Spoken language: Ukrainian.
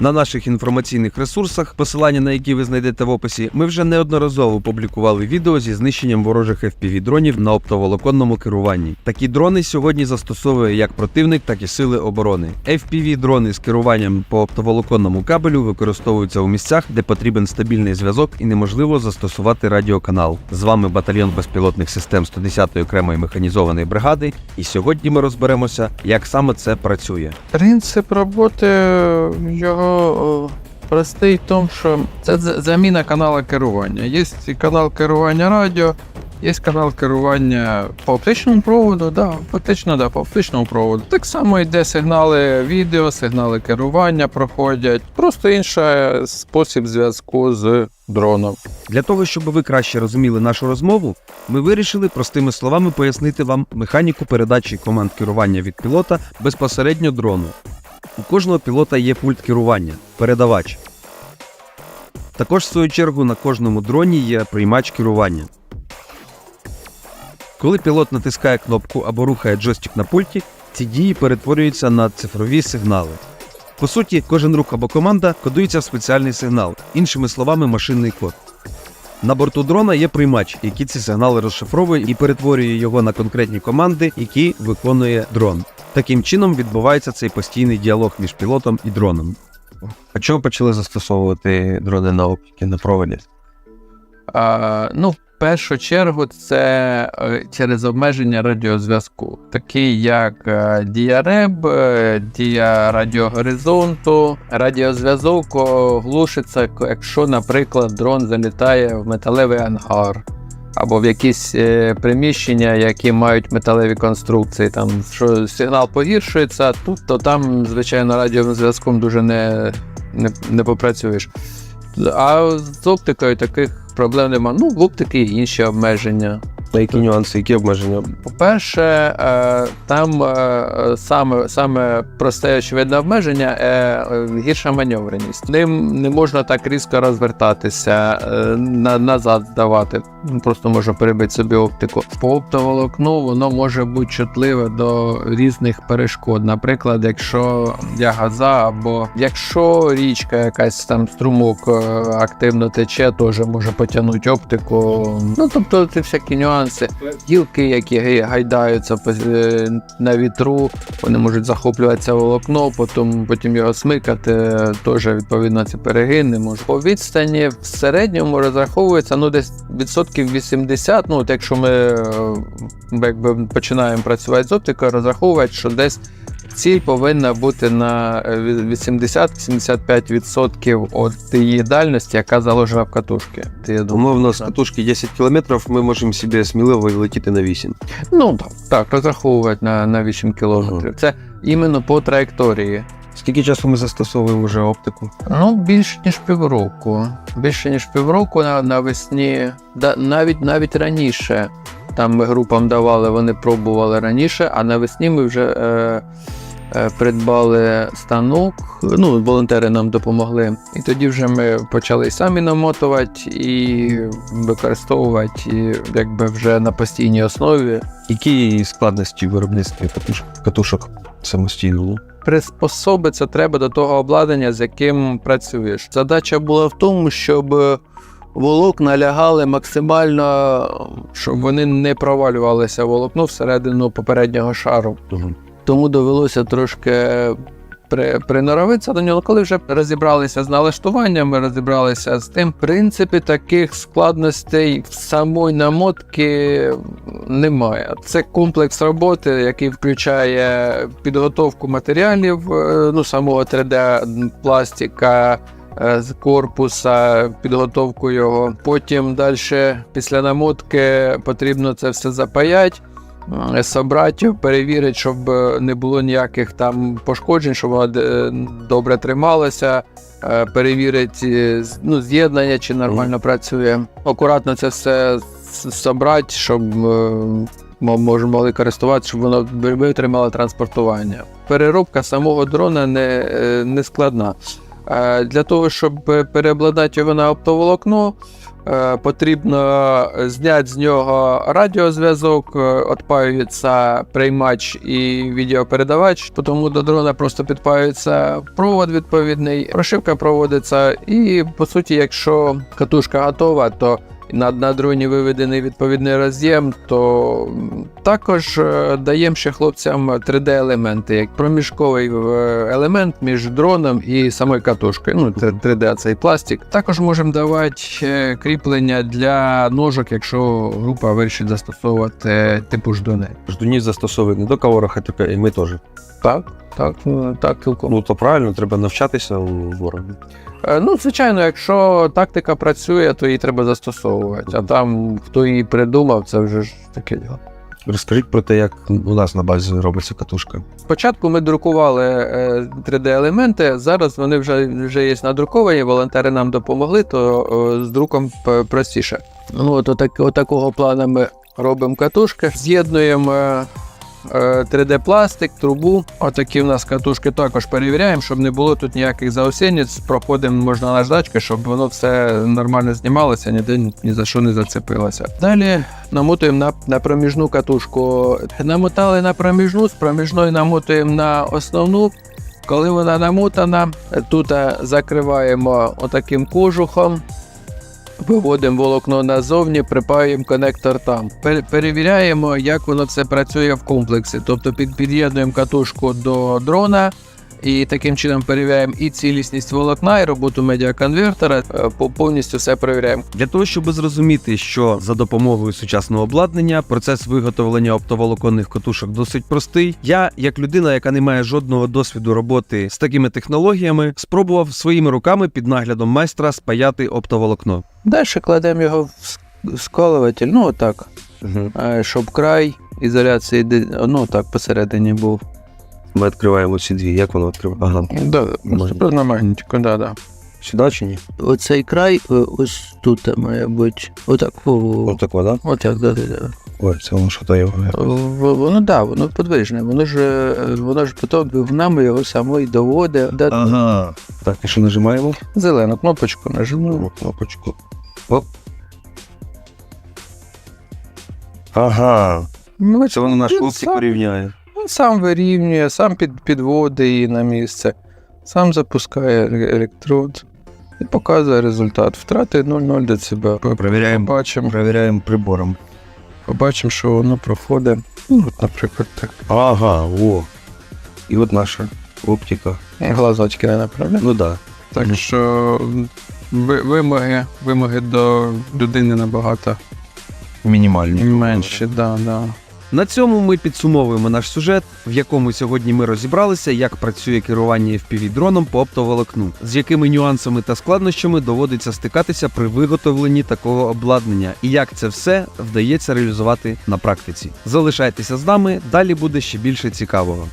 На наших інформаційних ресурсах, посилання на які ви знайдете в описі, ми вже неодноразово публікували відео зі знищенням ворожих fpv дронів на оптоволоконному керуванні. Такі дрони сьогодні застосовує як противник, так і сили оборони. fpv дрони з керуванням по оптоволоконному кабелю використовуються у місцях, де потрібен стабільний зв'язок і неможливо застосувати радіоканал. З вами батальйон безпілотних систем 110-ї окремої механізованої бригади. І сьогодні ми розберемося, як саме це працює. Принцип роботи його е, простий в тому, що це заміна каналу керування. Є канал керування радіо, є канал керування по оптичному проводу, да, фактично, да, по оптичному проводу. Так само йде сигнали відео, сигнали керування проходять. Просто інший спосіб зв'язку з дроном. Для того, щоб ви краще розуміли нашу розмову, ми вирішили простими словами пояснити вам механіку передачі команд керування від пілота безпосередньо дрону. У кожного пілота є пульт керування передавач. Також, в свою чергу, на кожному дроні є приймач керування. Коли пілот натискає кнопку або рухає джойстик на пульті, ці дії перетворюються на цифрові сигнали. По суті, кожен рух або команда кодується в спеціальний сигнал, іншими словами, машинний код. На борту дрона є приймач, який ці сигнали розшифровує і перетворює його на конкретні команди, які виконує дрон. Таким чином відбувається цей постійний діалог між пілотом і дроном. А чого почали застосовувати дрони на оптики на проводі? Ну, в першу чергу, це е, через обмеження радіозв'язку, такі як е, дія РЕБ, е, дія радіогоризонту. Радіозв'язок глушиться, якщо, наприклад, дрон залітає в металевий ангар. Або в якісь приміщення, які мають металеві конструкції, там що сигнал погіршується, тут то там, звичайно, радіозв'язком дуже не, не, не попрацюєш. А з оптикою таких проблем нема. Ну, в оптики інші обмеження. На які нюанси, які обмеження? По-перше, е, там е, саме, саме просте очевидне обмеження е, гірша маневреність. Ним не можна так різко розвертатися, назад здавати. Ну, Просто можна перебити собі оптику. По оптоволокну воно може бути чутливе до різних перешкод. Наприклад, якщо є газа, або якщо річка якась там струмок активно тече, теж може потягнути оптику. Ну тобто це всякі нюанси. Гілки, які гайдаються е, на вітру, вони можуть захоплюватися волокно, потім, потім його смикати. Теж відповідно ці перегини може. По відстані в середньому розраховується ну десь відсотків 80. Ну, от якщо ми е, якби починаємо працювати з оптикою, розраховувати, що десь ціль повинна бути на е, від- 80-75% від її дальності, яка заложена в катушки. Ти, я думаю, Умовно, з катушки 10 км ми можемо собі сміливо летіти на 8. Ну так, так, розраховувати на, на 8 кілометрів. Це іменно по траєкторії. Скільки часу ми застосовуємо вже оптику? Ну, більше ніж півроку. Більше ніж півроку на, навесні, да, навіть навіть раніше. Там ми групам давали, вони пробували раніше, а навесні ми вже е, е, придбали станок. Ну, волонтери нам допомогли. І тоді вже ми почали самі намотувати і використовувати і, якби вже на постійній основі. Які складності в виробництві катушок самостійно? приспособитися треба до того обладнання, з яким працюєш. Задача була в тому, щоб волокна лягали максимально, щоб вони не провалювалися волокно всередину попереднього шару. Тому довелося трошки при, приноровитися до нього. Коли вже розібралися з налаштуваннями, розібралися з тим. В принципі, таких складностей в самої намотки немає. Це комплекс роботи, який включає підготовку матеріалів, е, ну самого 3D пластика. е, З корпуса, підготовку його. Потім далі, після намотки, потрібно це все запаяти, е, собрати, перевірити, щоб е, не було ніяких там пошкоджень, щоб воно е, добре трималося, е, перевірити е, ну, з'єднання, чи нормально працює. Акуратно це все собрати, щоб е, мо- може могли користуватися, щоб воно витримало транспортування. Переробка самого дрона не, е, не складна. Е, Для того, щоб переобладати його на оптоволокно, е, потрібно зняти з нього радіозв'язок, е, відпаюється приймач і відеопередавач, тому до дрона просто підпаюється провод відповідний, прошивка проводиться, і по суті, якщо катушка готова, то на, на дроні виведений відповідний роз'єм, то також е, даємо ще хлопцям 3D-елементи, як проміжковий е, елемент між дроном і самою катушкою. Ну, 3D цей пластик. Також можемо давати кріплення для ножок, якщо група вирішить застосовувати е, типу ждуни. Ждунів застосовують не до каворах, а і ми теж. Так, так, е, так, цілком. Ну то правильно, треба навчатися у ворога. Е, Ну, звичайно, якщо тактика працює, то її треба застосовувати. А там хто її придумав, це вже ж таке діло. Розкажіть про те, як у нас на базі робиться катушка. Спочатку ми друкували е, 3D-елементи, зараз вони вже, вже є надруковані, волонтери нам допомогли, то е, з друком простіше. Ну, от отак, отакого плану ми робимо катушки, з'єднуємо е, е, 3D-пластик, трубу. Отакі в нас катушки також перевіряємо, щоб не було тут ніяких заосінниць. Проходимо можна наждачки, щоб воно все нормально знімалося, ніде ні, ні за що не зацепилося. Далі намотуємо на, на проміжну катушку. Намотали на проміжну, з проміжної намотуємо на основну. Коли вона намотана, тут е, закриваємо отаким кожухом. Виводимо волокно назовні, припаюємо конектор там. Пер- перевіряємо, як воно все працює в комплексі. Тобто під, під'єднуємо катушку до дрона і таким чином перевіряємо і цілісність волокна, і роботу медіаконвертера. Е, по- Повністю все перевіряємо. Для того, щоб зрозуміти, що за допомогою сучасного обладнання процес виготовлення оптоволоконних катушок досить простий. Я, як людина, яка не має жодного досвіду роботи з такими технологіями, спробував своїми руками під наглядом майстра спаяти оптоволокно. Далі кладемо його в ск- скалуватель, ну отак, е, щоб край ізоляції ну так посередині був. Ми відкриваємо ці дві. Як воно відкриває? Ага. Да, Магнітик. на магнітику, да, да. Сюди чи ні? Оцей край е, ось тут має бути. Отак. о, Отак, да? Отак, да, да, да. Ой, це воно що то його. Воно да, воно подвижне, воно ж е, воно ж потім двигунами його само і доводить. Да, Ага. Так, і що нажимаємо? Зелену кнопочку нажиму. Кнопочку. Оп. Ага. Ну, Це воно наш Він оптику сам- рівняє. Він сам вирівнює, сам під, підводить її на місце, сам запускає електрод і показує результат. Втрати 0,0 дБ. Провіряємо. Побачимо, Провіряємо прибором. побачимо, що воно проходить. Ну, от, наприклад, так. Ага, о. І от наша оптика. Глазочки не направляє. Ну так. Да. Так що ви- вимоги, вимоги до людини набагато Мінімальні. менші. Да, да. На цьому ми підсумовуємо наш сюжет, в якому сьогодні ми розібралися, як працює керування FPV-дроном по оптоволокну, з якими нюансами та складнощами доводиться стикатися при виготовленні такого обладнання, і як це все вдається реалізувати на практиці. Залишайтеся з нами, далі буде ще більше цікавого.